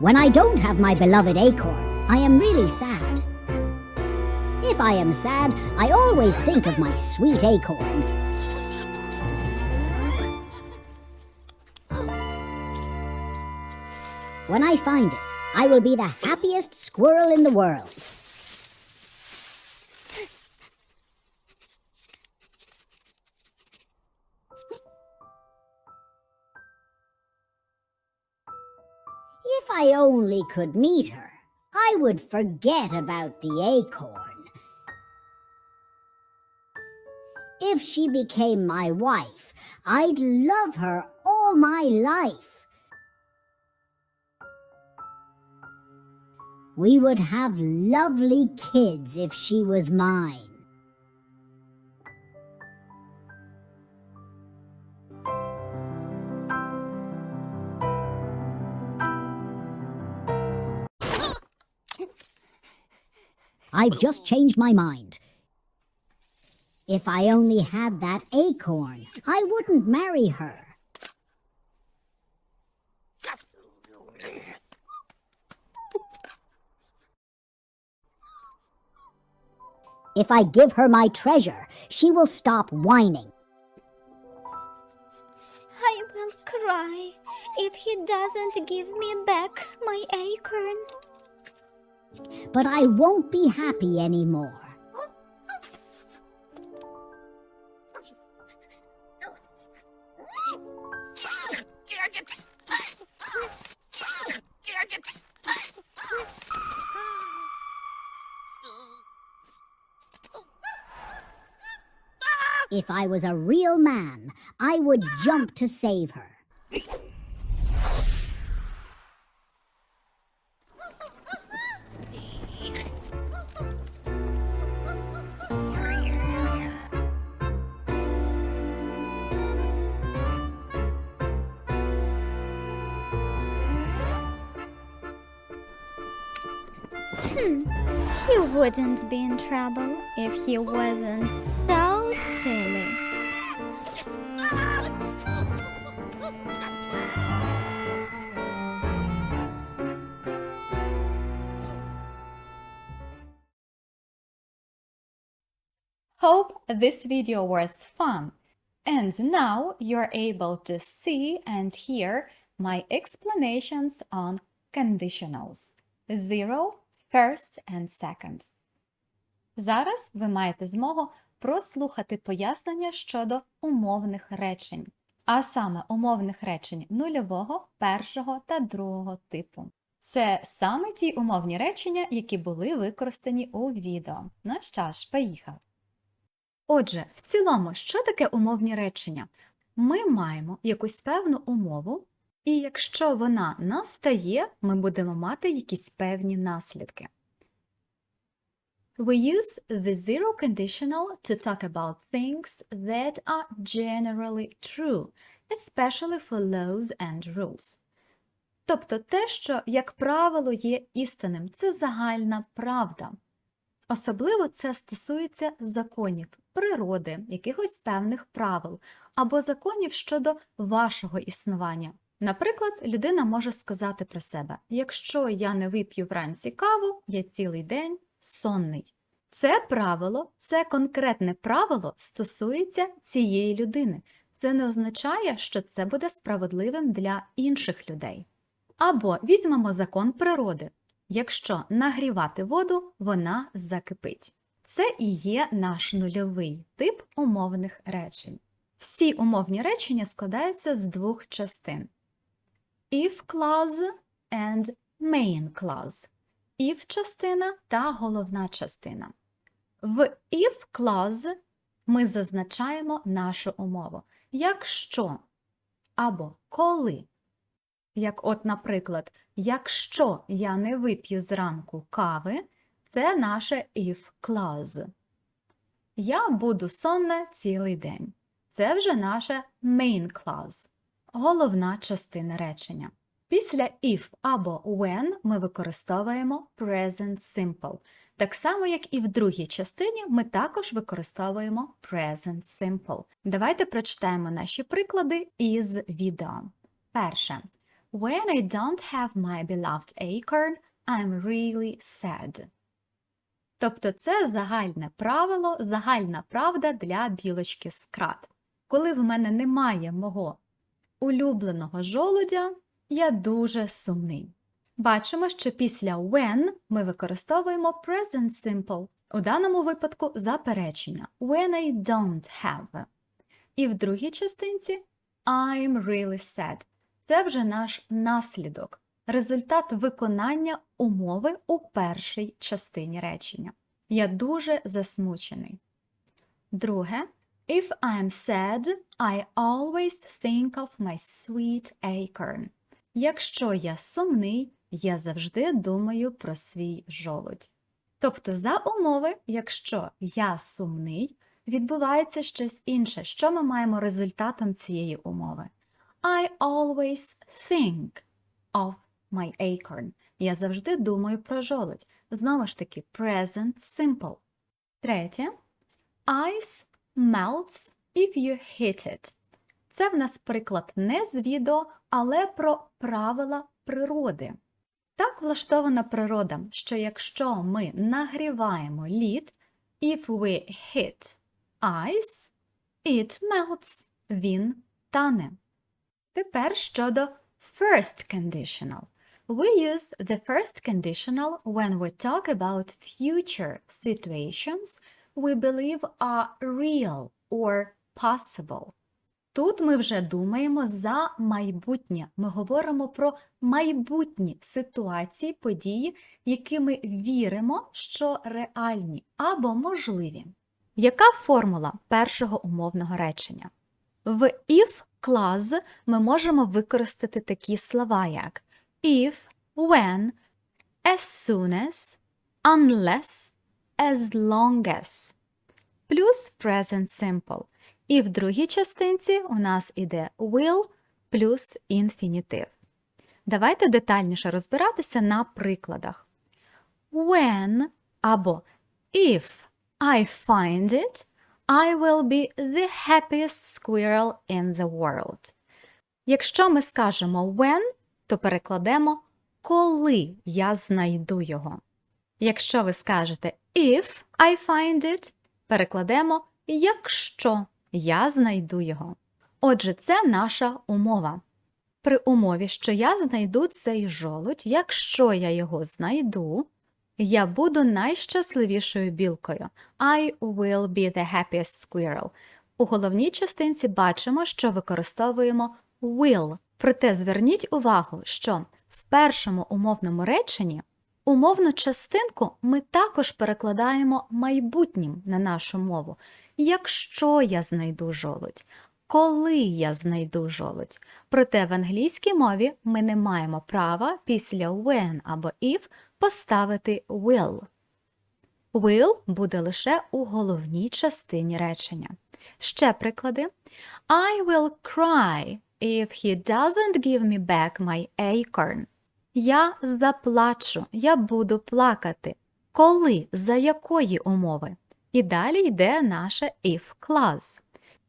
When I don't have my beloved acorn, I am really sad. If I am sad, I always think of my sweet acorn. When I find it, I will be the happiest squirrel in the world. If I only could meet her, I would forget about the acorn. If she became my wife, I'd love her all my life. We would have lovely kids if she was mine. I've just changed my mind. If I only had that acorn, I wouldn't marry her. If I give her my treasure, she will stop whining. I will cry if he doesn't give me back my acorn. But I won't be happy anymore. If I was a real man, I would jump to save her. He wouldn't be in trouble if he wasn't so silly. Hope this video was fun. And now you're able to see and hear my explanations on conditionals zero, first and second. Зараз ви маєте змогу прослухати пояснення щодо умовних речень, а саме умовних речень нульового, першого та другого типу. Це саме ті умовні речення, які були використані у відео. Ну що ж, поїхав. Отже, в цілому, що таке умовні речення? Ми маємо якусь певну умову, і якщо вона настає, ми будемо мати якісь певні наслідки. We use the zero conditional to talk about things that are generally true, especially for laws and rules. Тобто те, що, як правило, є істинним, це загальна правда. Особливо це стосується законів, природи, якихось певних правил або законів щодо вашого існування. Наприклад, людина може сказати про себе: якщо я не вип'ю вранці каву, я цілий день сонний. Це правило, це конкретне правило стосується цієї людини. Це не означає, що це буде справедливим для інших людей. Або візьмемо закон природи. Якщо нагрівати воду, вона закипить. Це і є наш нульовий тип умовних речень. Всі умовні речення складаються з двох частин: if clause and main clause. If частина та головна частина. В if clause ми зазначаємо нашу умову. Якщо або коли. Як от, наприклад, якщо я не вип'ю зранку кави, це наше if clause. Я буду сонна цілий день. Це вже наше main clause, головна частина речення. Після if або when ми використовуємо present simple. Так само, як і в другій частині, ми також використовуємо present simple. Давайте прочитаємо наші приклади із відео. Перше. When I don't have my beloved acorn, I'm really sad. Тобто це загальне правило, загальна правда для білочки з крат. Коли в мене немає мого улюбленого жолудя, я дуже сумний. Бачимо, що після when ми використовуємо present simple, у даному випадку заперечення when I don't have. І в другій частинці I'm really sad. Це вже наш наслідок, результат виконання умови у першій частині речення. Я дуже засмучений. Друге, if I'm sad, I always think of my sweet acorn. Якщо я сумний, я завжди думаю про свій жолудь. Тобто, за умови, якщо я сумний, відбувається щось інше. Що ми маємо результатом цієї умови? I always think of my acorn. Я завжди думаю про жолудь. Знову ж таки, present simple. Третє. Ice melts if you hit it. Це в нас приклад не з відео, але про правила природи. Так влаштована природа, що якщо ми нагріваємо лід, if we hit ice, it melts, він тане. Тепер щодо first conditional. We use the first conditional when we talk about future situations we believe are real or possible. Тут ми вже думаємо за майбутнє. Ми говоримо про майбутні ситуації, події, які ми віримо, що реальні або можливі. Яка формула першого умовного речення? В if clause ми можемо використати такі слова, як if, when, as soon as, unless, as long as, плюс present simple. І в другій частинці у нас іде will плюс інфінітив. Давайте детальніше розбиратися на прикладах. When або if I find it, I will be the happiest squirrel in the world. Якщо ми скажемо when, то перекладемо коли я знайду його. Якщо ви скажете if I find it, перекладемо якщо я знайду його. Отже, це наша умова. При умові, що я знайду цей жолудь, якщо я його знайду, я буду найщасливішою білкою. I will be the happiest squirrel. У головній частинці бачимо, що використовуємо will. Проте зверніть увагу, що в першому умовному реченні умовну частинку ми також перекладаємо майбутнім на нашу мову. Якщо я знайду жолудь, коли я знайду жолудь. Проте в англійській мові ми не маємо права після when або if поставити will. Will буде лише у головній частині речення. Ще приклади. I will cry if he doesn't give me back my acorn. Я заплачу, я буду плакати. Коли, за якої умови? І далі йде наше if clause.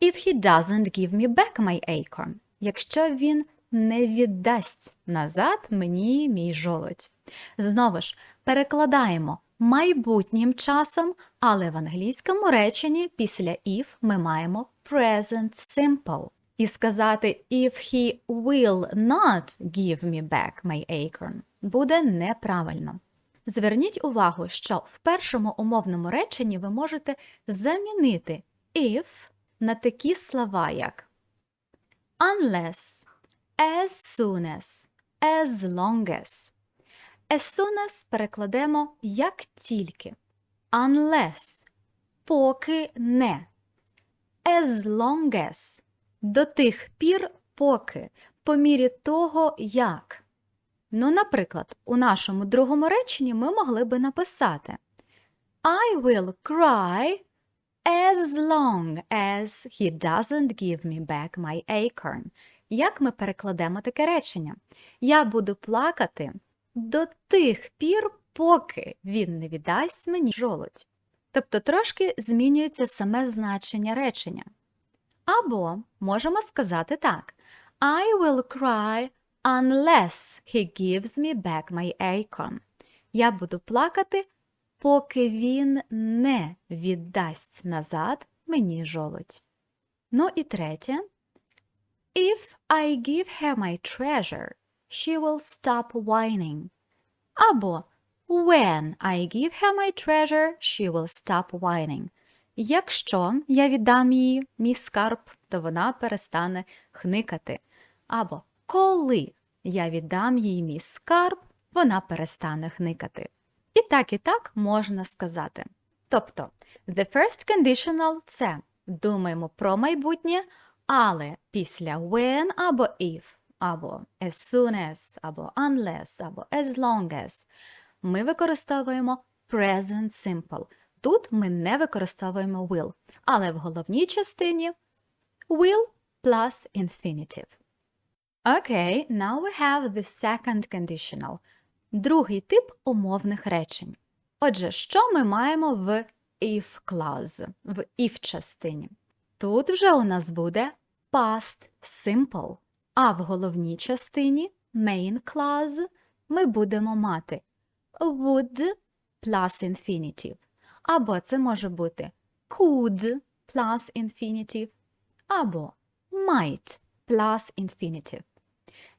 If he doesn't give me back my acorn. Якщо він не віддасть назад мені мій жолудь. Знову ж, перекладаємо майбутнім часом, але в англійському реченні після if ми маємо present simple. І сказати if he will not give me back my acorn буде неправильно. Зверніть увагу, що в першому умовному реченні ви можете замінити if на такі слова, як unless, as soon as, as long as. As soon as перекладемо як тільки. Unless поки не. As long as до тих пір, поки, по мірі того, як. Ну, наприклад, у нашому другому реченні ми могли би написати I will cry as long as he doesn't give me back my acorn. Як ми перекладемо таке речення? Я буду плакати до тих пір, поки він не віддасть мені жолудь. Тобто трошки змінюється саме значення речення. Або можемо сказати так: I will cry unless he gives me back my acorn. Я буду плакати, поки він не віддасть назад мені жолудь. Ну і третє. If I give her my treasure, she will stop whining. Або When I give her my treasure, she will stop whining. Якщо я віддам їй мій скарб, то вона перестане хникати. Або коли я віддам їй мій скарб, вона перестане хникати. І так, і так можна сказати. Тобто, the first conditional – це думаємо про майбутнє, але після when або if, або as soon as, або unless, або as long as ми використовуємо present simple. Тут ми не використовуємо will, але в головній частині will plus infinitive. Okay, now we have the second conditional. Другий тип умовних речень. Отже, що ми маємо в if clause, в if частині? Тут вже у нас буде past simple, а в головній частині main clause ми будемо мати would plus infinitive. Або це може бути could plus infinitive, або might plus infinitive.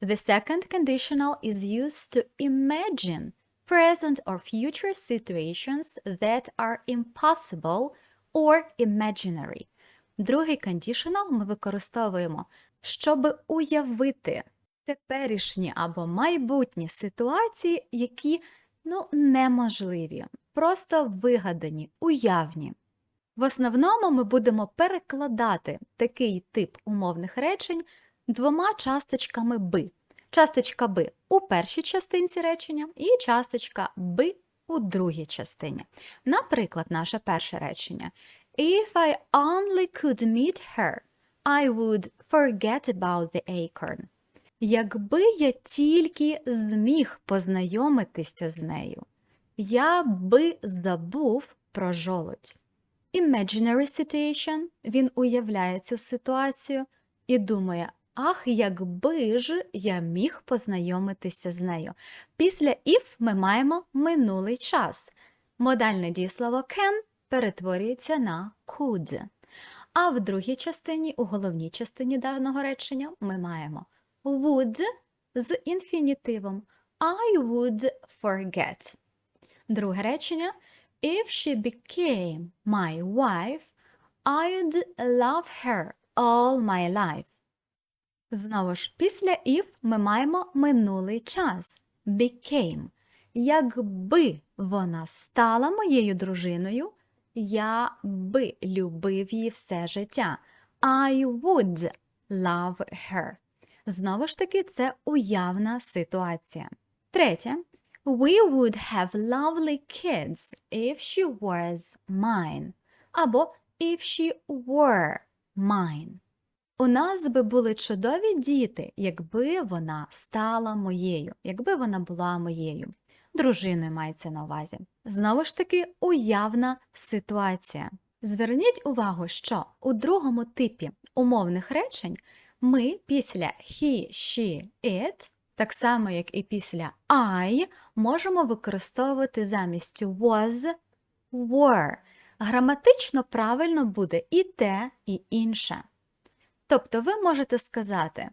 The second conditional is used to imagine present or future situations that are impossible or imaginary. Другий conditional ми використовуємо, щоб уявити теперішні або майбутні ситуації, які ну, неможливі, просто вигадані, уявні. В основному ми будемо перекладати такий тип умовних речень двома часточками би. Часточка би у першій частинці речення і часточка би у другій частині. Наприклад, наше перше речення. If I only could meet her, I would forget about the acorn. Якби я тільки зміг познайомитися з нею, я би забув про жолудь. Imaginary situation – він уявляє цю ситуацію і думає, ах, якби ж я міг познайомитися з нею. Після if ми маємо минулий час. Модальне дієслово can перетворюється на could. А в другій частині, у головній частині даного речення, ми маємо would з інфінітивом I would forget. Друге речення If she became my wife, I'd love her all my life. Знову ж, після if ми маємо минулий час became. Якби вона стала моєю дружиною, я би любив її все життя. I would love her. Знову ж таки, це уявна ситуація. Третє. We would have lovely kids if she was mine. Або if she were mine. У нас би були чудові діти, якби вона стала моєю, якби вона була моєю. Дружиною мається на увазі. Знову ж таки, уявна ситуація. Зверніть увагу, що у другому типі умовних речень ми після he, she, it, так само як і після I, можемо використовувати замість was were. Граматично правильно буде і те, і інше. Тобто ви можете сказати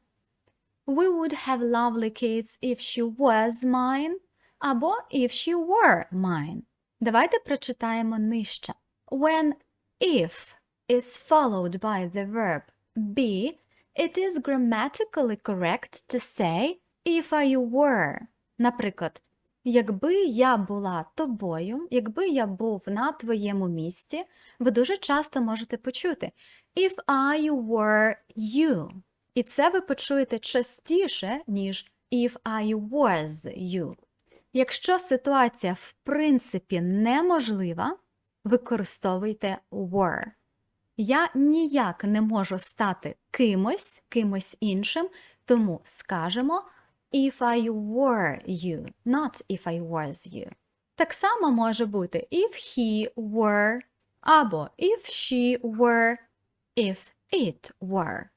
We would have lovely kids if she was mine або if she were mine. Давайте прочитаємо нижче. When if is followed by the verb be, it is grammatically correct to say if I were. Наприклад, якби я була тобою, якби я був на твоєму місці, ви дуже часто можете почути if I were you. І це ви почуєте частіше, ніж if I was you. Якщо ситуація в принципі неможлива, використовуйте were. Я ніяк не можу стати кимось, кимось іншим, тому скажемо if I were you, not if I was you. Так само може бути if he were, або if she were, if it were.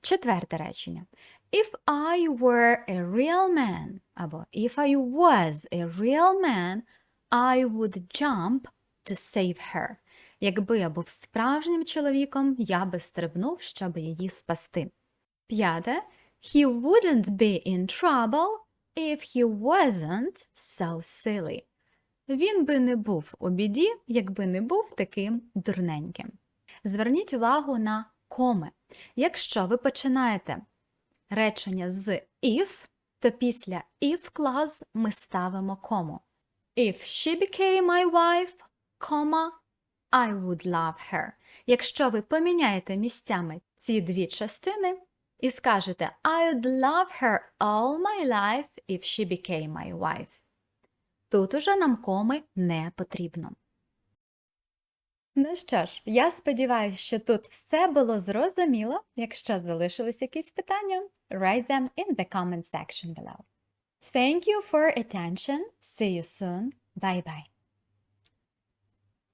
Четверте речення. If I were a real man, або if I was a real man, I would jump to save her. Якби я був справжнім чоловіком, я би стрибнув, щоб її спасти. П'яте. He wouldn't be in trouble if he wasn't so silly. Він би не був у біді, якби не був таким дурненьким. Зверніть увагу на коми. Якщо ви починаєте речення з if, то після if clause ми ставимо кому. If she became my wife, comma, I would love her. Якщо ви поміняєте місцями ці дві частини і скажете I'd love her all my life if she became my wife. Тут уже нам коми не потрібно. Ну що ж, я сподіваюся, що тут все було зрозуміло. Якщо залишились якісь питання, write them in the comment section below. Thank you for attention. See you soon. Bye bye.